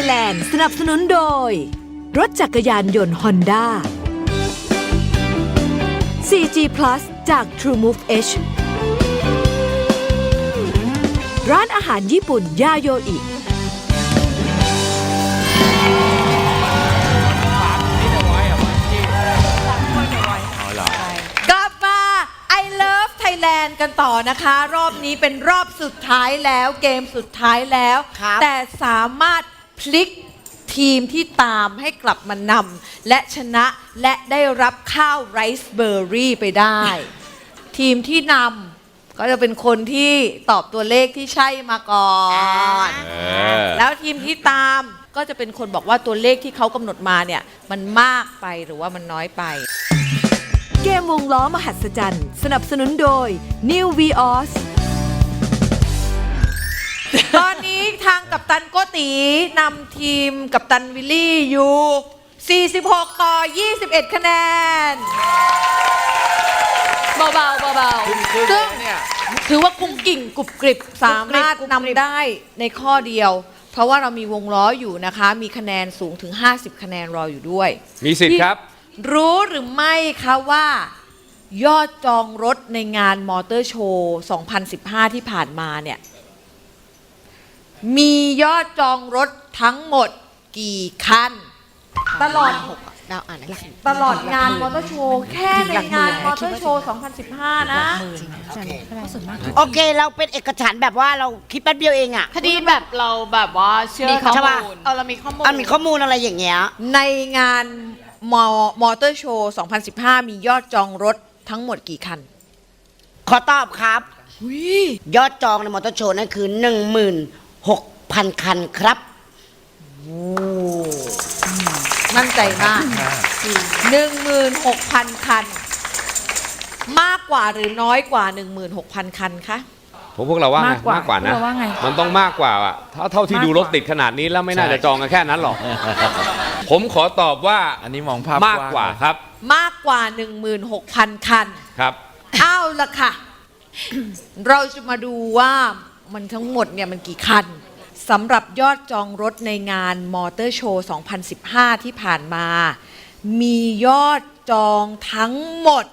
Thailand สนับสนุนโดย รถจักรยานยนต์ Honda 4G Plus จาก TrueMove H ร้านอาหารญี่ปุ่น ยาโยอิ กลับมา I Love Thailand กันต่อนะคะ รอบนี้เป็นรอบสุดท้ายแล้วเกมสุดท้ายแล้ว ครับ แต่สามารถ พลิกทีมที่ตามให้กลับมานำและชนะและได้รับข้าวไรซ์เบอร์รี่ไปได้ ทีมที่นำก็จะเป็นคนที่ตอบตัวเลขที่ใช่มาก่อน แล้วทีมที่ตามก็จะเป็นคนบอกว่าตัวเลขที่เขากำหนดมาเนี่ย มันมากไปหรือว่ามันน้อยไป เกมวงล้อมหัศจรรย์ สนับสนุนโดย New Vios ตอนนี้ทางกัปตันโกตีนำทีมกัปตันวิลลี่อยู่ 46 ต่อ 21 คะแนน เบาๆเบาๆซึ่งถือว่ากุ้งกิ่งกรุบกริบสามารถนำได้ในข้อเดียว เพราะว่าเรามีวงล้ออยู่นะคะ มีคะแนนสูงถึง 50 คะแนนรออยู่ด้วย มีสิทธิ์ครับ รู้หรือไม่คะว่า ยอดจองรถในงานมอเตอร์โชว์ 2015 ที่ผ่านมาเนี่ย มียอดจองรถทั้งหมดกี่คัน ตลอด ดาวอ่านหนังสือตลอดงานมอเตอร์โชว์แค่ในงานมอเตอร์โชว์ 2015 นะ โอเค เราเป็นเอกฉันท์แบบว่าเราคิดแป๊บเดียวเองอะคดีแบบเราแบบว่าเชื่อมีข้อมูลเออเรามีข้อมูล อะมีข้อมูลอะไรอย่างเงี้ย ในงานมอมอเตอร์โชว์ 2015 มียอดจองรถทั้งหมดกี่คัน ขอตอบครับ ยอดจองในมอเตอร์โชว์นั่นคือ 16,000 คันครับ มั่นใจมาก 16,000 คัน มากกว่าหรือน้อยกว่า 16,000 คันคะ ผมพวกเราว่าไงมากกว่ามากกว่านะพวกเราว่าไง มันต้องมากกว่าอะเท่าเท่าที่มากกว่าดูรถติดขนาดนี้แล้วไม่น่าจะจองกันแค่นั้นหรอก ผมขอตอบว่าอันนี้มองภาพมากกว่าครับมากกว่า 16,000 คัน ครับ เอาละค่ะ เราจะมาดูว่า มันทั้งหมดเนี่ยมันกี่คันสำหรับยอดจองรถในงานมอเตอร์โชว์2015 ที่ผ่านมา มียอดจองทั้งหมด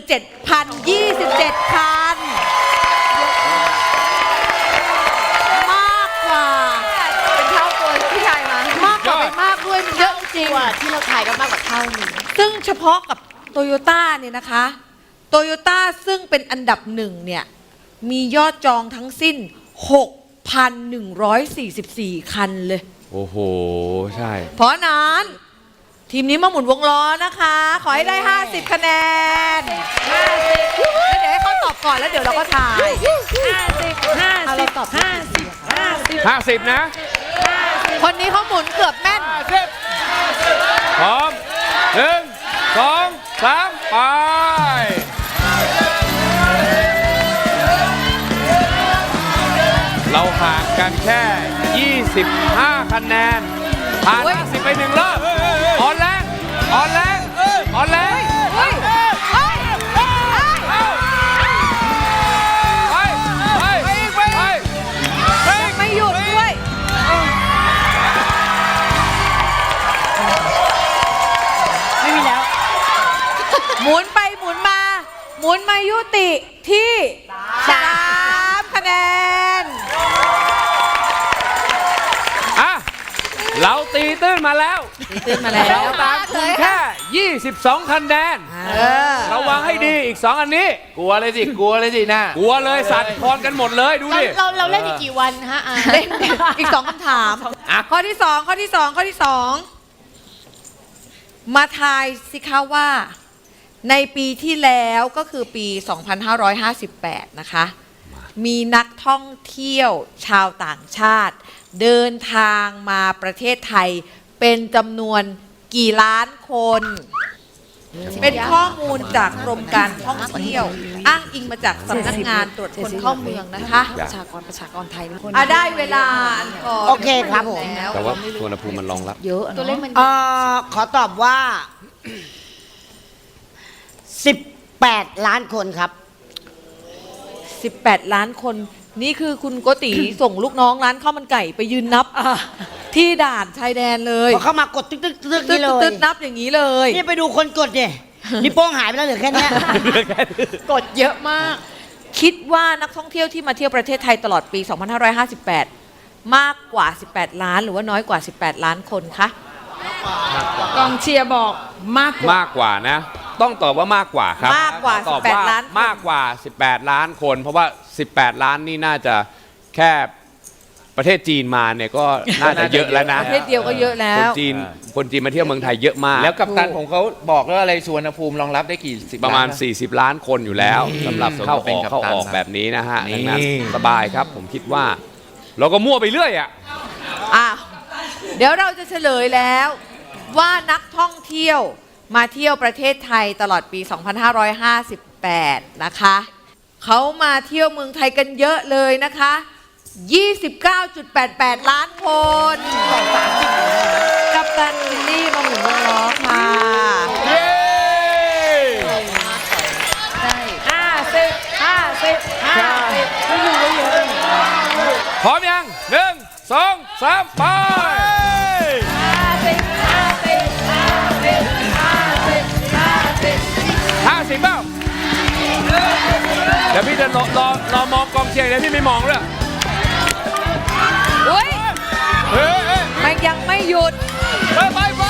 37,027 คัน มากกว่า เป็นเท่าตัวพี่ชายมามากกว่าไปมากด้วยมันเยอะจริงกว่าที่เราถ่ายก็มากกว่าเท่าหนึงซึ่งเฉพาะกับโตโยต้าเนี่ยนะคะโตโยต้าซึ่งเป็นอันดับหนึ่งเนี่ย มียอดจองทั้งสิ้น 6,144 คันเลย โอ้โห ใช่ เพราะนั้น ทีมนี้มาหมุนวงล้อนะคะ ขอให้ได้ 50 คะแนน50แล้วเดี๋ยวให้เขาตอบก่อนแล้วเดี๋ยวเราก็ทาย ห้าเอาสิเราบตอบ ห้าสิบห้าสิบ50 นะ คนนี้เขาหมุนเกือบแม่น พร้อมหนึ่งสองสามไป เราห่างกันแค่ 25 คะแนนผ่านเฮ้ย50ไปหนึ่งรอบอ่อนแรงอ่อนแรงอ่อนแรงเฮ้ยเฮ้ยเฮ้ยไปไปไปไปไปไม่หยุดด้วยไม่มีแล้ว หมุนไปหมุนมา หมุนมายุติที่สามคะแนน อะ เราตีตื้นมาแล้วขึ้นมาแล้วเราตามคุณแค่ 22คะแนนเออระวังให้ดีอีก 2 อันนี้ กลัวเลยสิ กลัวเลยสิหน้ากลัวเลยสั่นคลอนกันหมดเลยดูเราดิเราเราเล่นอีกกี่วันฮะอ่าเล่นอีกสองคำถามอะข้อที่สองข้อที่สองข้อที่สองมาทายสิคะว่า ในปีที่แล้วก็คือปี 2558 นะคะ มีนักท่องเที่ยวชาวต่างชาติ เดินทางมาประเทศไทย เป็นจำนวนกี่ล้านคน เป็นข้อมูลจากกรมการท่องเที่ยว อ้างอิงมาจากสำนักงานตรวจคนเข้าเมืองนะคะประชากรประชากรไทยเป็นคนอะได้เวลาอันก่อนโอเคครับผม แล้วแต่ว่าสุวรรณภูมิมันรองรับ เยอะตัวเลขมันเอ่อขอตอบว่า 18 ล้านคนครับ 18 ล้านคน นี่คือคุณโกติ ส่งลูกน้องร้านข้าวมันไก่ไปยืนนับที่ด่านชายแดนเลยพอเข้ามากดตึ๊กตึ๊กตึ๊กตึ๊นี่ดเลยตึ๊ดนับอย่างนี้เลย นี่ไปดูคนกดเนี่ยนี่โป้งหายไปแล้วเหลือแค่เนี้ย กดเยอะมาก คิดว่านักท่องเที่ยวที่มาเที่ยวประเทศไทยตลอดปี 2558 มากกว่า 18 ล้าน หรือว่าน้อยกว่า 18 ล้านคนคะ กองเชียร์บอกมากกว่ามากกว่านะ ต้องตอบว่ามากกว่าครับมากกว่าตอบ18ล้านคน มากกว่า 18 ล้านคน เพราะว่า 18 ล้านนี่น่าจะแค่ประเทศจีนมาเนี่ยก็น่าจะเยอะแล้วนะประเทศเดียวก็เยอะแล้คนวจีนคนจีนมาเที่ยวเมืองไทยเยอะมาก แล้วกับตันผมเขาบอกแล้วอะไรสุวรรณภูมิรองรับได้กี่สิบประมาณ ล้นน 40 ล้านคนอยู่แล้วสำหรับสมเข้ากับเป็อนอกกัปตันเข้าออกครับแบบนี้นะฮะนี่ดังนั้นสบายครับผมคิดว่า เราก็มั่วไปเรื่อยอะอะเดี๋ยวเราจะเฉลยแล้วว่านักท่องเที่ยว มาเที่ยวประเทศไทยตลอดปี 2558 นะคะ เขามาเที่ยวเมืองไทยกันเยอะเลยนะคะ 29.88 ล้านคนกับตันวิลลี่มาหมุนวงล้อค่ะ เย้ห้าสิบห้าสิบห้าสิบไม่รู้ว่าเยอะพร้อมยังหนึ่งสองสามไป เดี๋ยวพี่จะรอรอรอมองกองเชียร์เดี๋ยวพี่ไม่มองเลยอุ้ยเฮ้ยเฮ้ยมันยังไม่หยุดไปไปไป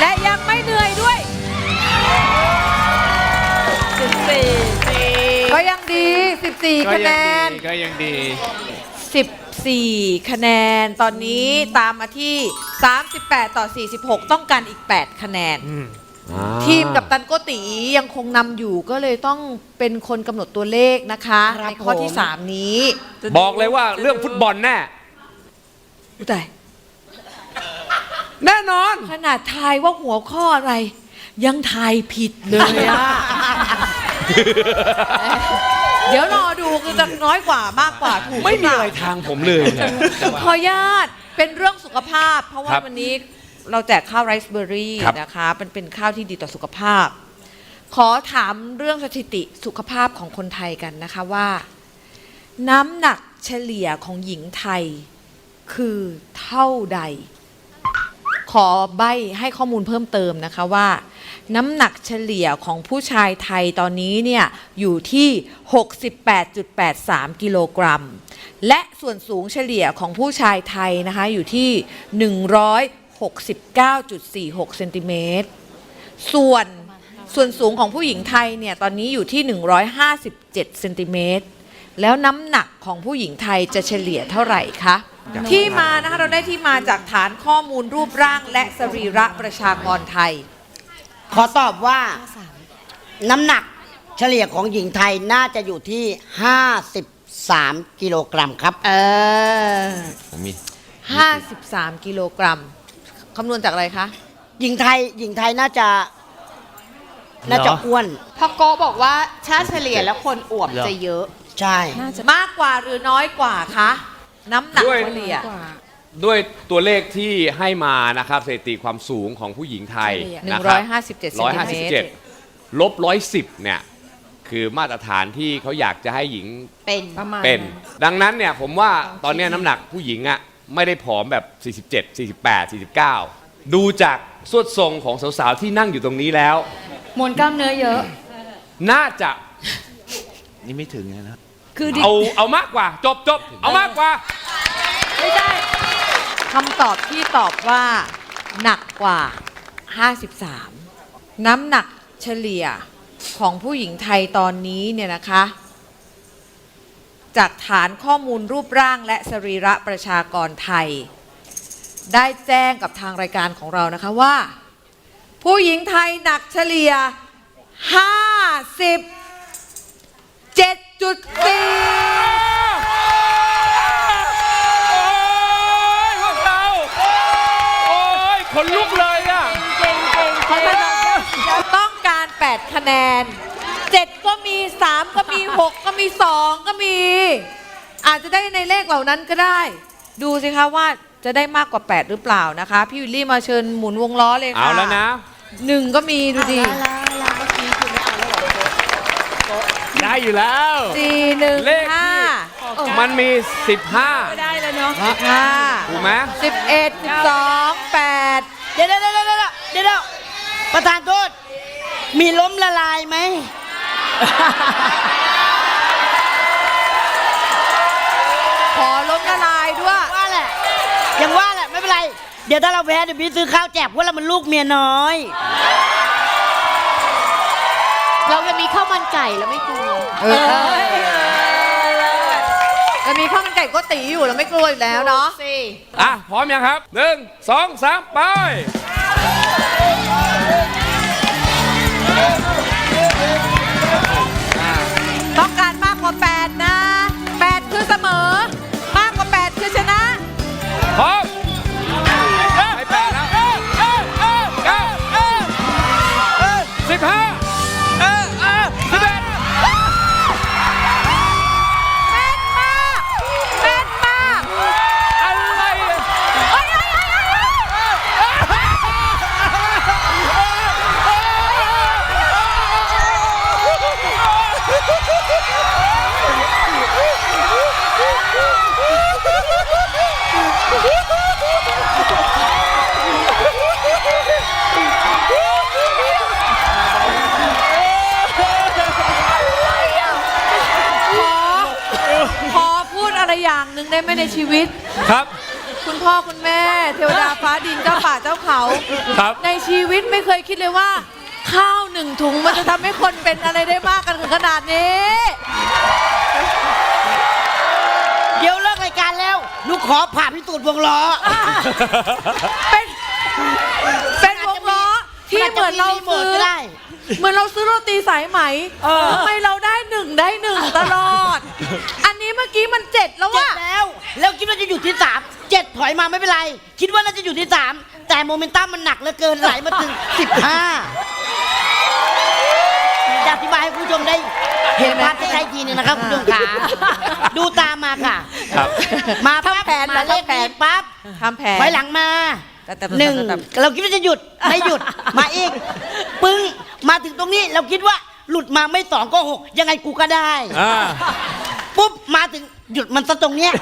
และยังไม่เหนื่อยด้วยสิบสี่ก็ยังดี 14 คะแนน ก็ยังดี 14 คะแนนตอนนี้ตามมาที่ 38 ต่อ 46 ต้องการอีก 8 คะแนน ทีมกับตันโกติยังคงนำอยู่ก็เลยต้องเป็นคนกำหนดตัวเลขนะคะครับในข้อที่ ผม 3 นี้บอกเลยว่าเรื่องฟุตบอลแน่ อุ๊ยตายแน่นอน ขนาดทายว่าหัวข้ออะไร ยังทายผิดเลยอะ เดี๋ยวรอดูคือจะน้อยกว่ามากกว่าถูกไม่มีหเปอะไรล่าทางผมเลย ขออนุญาตเป็นเรื่องสุขภาพ เพราะว่าครับวันนี้ เราแจกข้าวไรซ์เบอร์รี่ครับ นะคะเป็นเป็นข้าวที่ดีต่อสุขภาพ ขอถามเรื่องสถิติสุขภาพของคนไทยกันนะคะว่า น้ำหนักเฉลี่ยของหญิงไทยคือเท่าใด ขอใบให้ข้อมูลเพิ่มเติมนะคะว่า น้ำหนักเฉลี่ยของผู้ชายไทยตอนนี้เนี่ยอยู่ที่ 68.83 กิโลกรัม และส่วนสูงเฉลี่ยของผู้ชายไทยนะคะอยู่ที่ 169.46เซนติเมตรส่วนส่วนสูงของผู้หญิงไทยเนี่ยตอนนี้อยู่ที่ 157เซนติเมตรแล้วน้ำหนักของผู้หญิงไทยจะเฉลี่ยเท่าไหร่คะ ที่มานะคะเราได้ที่มาจากฐานข้อมูลรูปร่างและสรีระประชากรไทย ขอตอบว่า น้ำหนักเฉลี่ยของหญิงไทยน่าจะอยู่ที่ 53 กิโลกรัมครับ เออผมมี53กิโลกรัม คำนวณจากอะไรคะหญิงไทย หญิงไทยน่าจะ น่าจะอ้วนพอโกบอกว่าชาติเฉลี่ยแล้วคนอวบจะเยอะ ใช่มากกว่าหรือน้อยกว่าคะ น้ำหนักด้วย เฉลี่ยด้วยตัวเลขที่ให้มานะครับสถิติความสูงของผู้หญิงไทยนะครับ157เซนติเมตร157ลบ110เนี่ยคือมาตรฐานที่เขาอยากจะให้หญิงเป็น ประมาณเป็น ดังนั้นเนี่ยผมว่าตอนเนี้ยน้ำหนักผู้หญิงอะ ไม่ได้ผอมแบบ 47 48 49 ดูจากสวดทรงของสาวๆ ที่นั่งอยู่ตรงนี้แล้ว มวลกล้ามเนื้อเยอะ น่าจะนี่ไม่ถึงนะคือดิเอาเอามากกว่า จบจบเอามากกว่า ไม่ใช่คำตอบที่ตอบว่า หนักกว่า 53 น้ำหนักเฉลี่ยของผู้หญิงไทยตอนนี้เนี่ยนะคะ จากฐานข้อมูลรูปร่างและสรีระประชากรไทย ได้แจ้งกับทางรายการของเรานะคะว่า ผู้หญิงไทยหนักเฉลี่ย 57.4โอ้ยพวกเราโอ้ยขนลุกเลยอะต้องการ 8 คะแนน 7ก็มี3ก็มี6ก็มี2ก็มี อาจจะได้ในเลขเหล่านั้นก็ได้ ดูสิคะว่าจะได้มากกว่า 8 หรือเปล่านะคะ พี่วิลลี่มาเชิญหมุนวงล้อเลยค่ะเอาแล้วนะหนึ่งก็มีดูดิได้อยู่แล้วสี่หนึ่งเลขที่ห้ามันมี 15 ได้แล้วเนาะห้าถูกไหมสิบเอ็ดสิบสองแปดเดี๋ยวเดี๋ยวเดี๋ยวเดี๋ยวเดี๋ยวเดี๋ยวประธานโทษมีล้มละลายไหม ขอล้มละลายด้วย ว่าแหละอย่างว่าแหละ ไม่เป็นไร เดี๋ยวถ้าเราแพ้เดี๋ยวพี่ซื้อข้าวแจกเพราะเรามันลูกเมียน้อย เราจะมีข้าวมันไก่แล้วไม่กลัวเออจะมีข้าวมันไก่โก็ตีอยู่เราไม่กลัวอยู่แล้วเนาะสิอะ พร้อมยังครับหนึ่งสองสามไป ไรอย่างหนึ่งได้ไหมในชีวิต ครับ คุณพ่อคุณแม่ เทวดาฟ้าดินเจ้าป่าเจ้าเขา ครับ ในชีวิตไม่เคยคิดเลยว่า ข้าวหนึ่งถุงมันจะทำให้คนเป็นอะไรได้มากกันถึงขนาดนี้ เดี๋ยวเลิกรายการแล้ว หนูขอผ่าพิสูจน์วงล้อ เป็นเป็นวง ล้อที่เหมือนเรามันอาจจะมีรีโมทซื้อก็ได้ เหมือนเราซื้อโรตีสายไหมทำไมเราได้หนึ่งได้หนึ่งตลอด อันนี้เมื่อกี้มันเจ็ดแล้วเจ็ดว่ะ แล้ว แล้วคิดว่าจะอยู่ที่สามเจ็ดถอยมาไม่เป็นไร คิดว่าน่าจะอยู่ที่สามแต่โมเมนตัมมันหนักเหลือเกินไหลมาถึงสิบห้าจะอธิบายให้คุณผู้ชมได้ เห็นภาพใช้ทีหนึงนะครับคุณผู้ชมขาดูตามมาค่ะ ครับ มาปั๊บทำแผนมามาเลขทำแผน นี้ปั๊บ ทำแผนถอยหลังมาแต่แต่แต่หนึ่งแต่เราคิดว่าจะหยุดไม่หยุด มาอีกปึ้งมาถึงตรงนี้เราคิดว่าหลุดมาไม่สองก็หกยังไงกูก็ได้ อ่าปุ๊บมาถึงหยุดมันซะตรงเนี้ย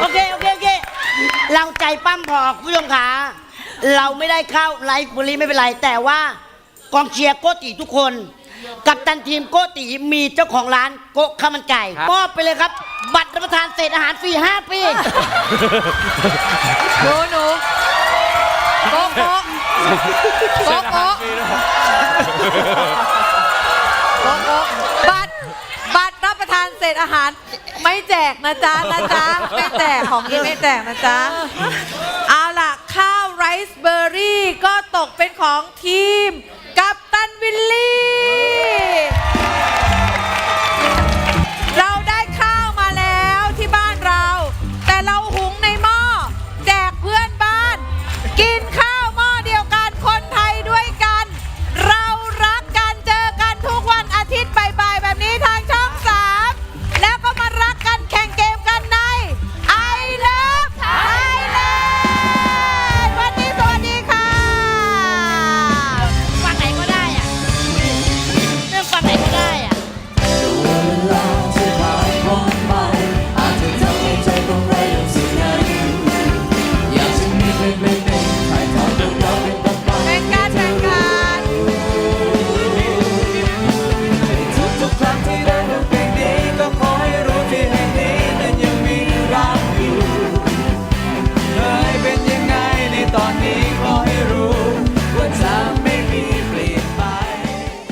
โอเค โอเค โอเค เราใจปั้มพอคุณผู้ชมขาเราไม่ได้เข้าไลฟ์บุรีไม่เป็นไร แต่ว่ากองเชียร์โกติทุกคน กับตันทีมโกติมีเจ้าของร้านโกะข้าวมันไก่ครับ มอบไปเลยครับ บัตรรับประทานเศษอาหารฟรี5 ปี หนูหนูโก๊ะโก๊ะโก๊ะโก๊ะโก๊ะโก๊ะบัตรบัตรรับประทานเศษอาหาร ไม่แจกนะจ๊ะนะจ๊ะไม่แจกของนี้ไม่แจกนะจ๊ะเอาล่ะ ข้าวไรซ์เบอร์รี่ก็ตกเป็นของทีม กัปตันวิลลี่